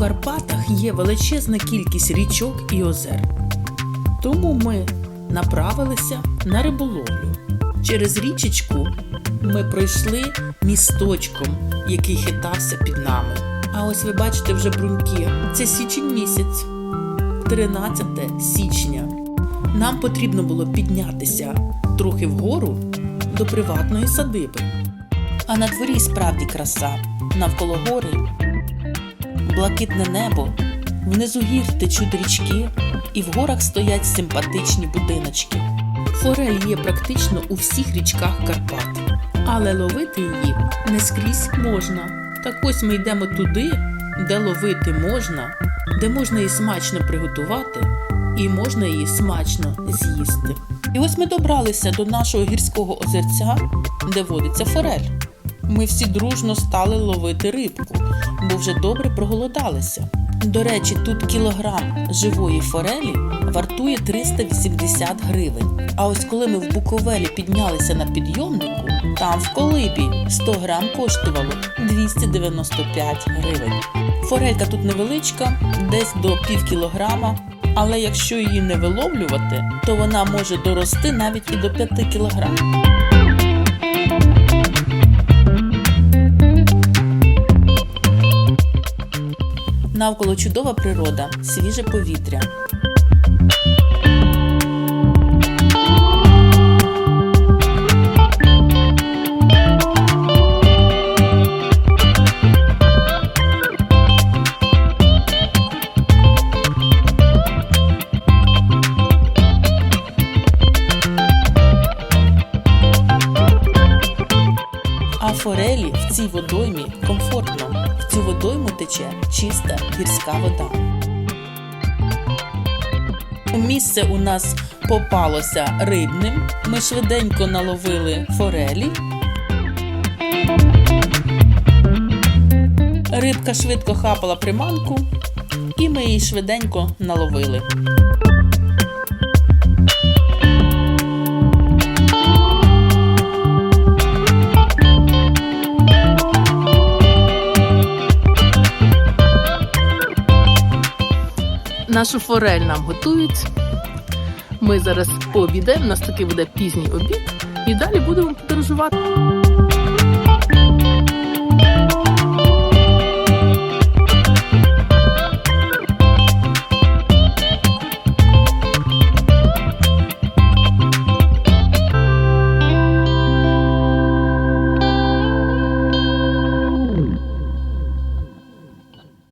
Карпатах є величезна кількість річок і озер. Тому ми направилися на риболовлю. Через річечку ми пройшли місточком, який хитався під нами. А ось ви бачите вже бруньки. Це січень місяць, 13 січня. Нам потрібно було піднятися трохи вгору до приватної садиби. А на дворі справді краса. Навколо гори блакитне небо, внизу гір течуть річки, і в горах стоять симпатичні будиночки. Форель є практично у всіх річках Карпат, але ловити її не скрізь можна. Так ось ми йдемо туди, де ловити можна, де можна її смачно приготувати і можна її смачно з'їсти. І ось ми добралися до нашого гірського озерця, де водиться форель. Ми всі дружно стали ловити рибку, бо вже добре проголодалися. До речі, тут кілограм живої форелі вартує 380 гривень. А ось коли ми в Буковелі піднялися на підйомнику, там в колибі 100 грам коштувало 295 гривень. Форелька тут невеличка, десь до пів кілограма, але якщо її не виловлювати, то вона може дорости навіть і до 5 кілограм. Навколо чудова природа, свіже повітря. Форелі в цій водоймі комфортно. В цю водойму тече чиста гірська вода. Місце у нас попалося рибним. Ми швиденько наловили форелі. Рибка швидко хапала приманку, і ми її швиденько наловили. нашу форель нам готують. Ми зараз пообідаємо, у нас таки буде пізній обід, і далі будемо подорожувати.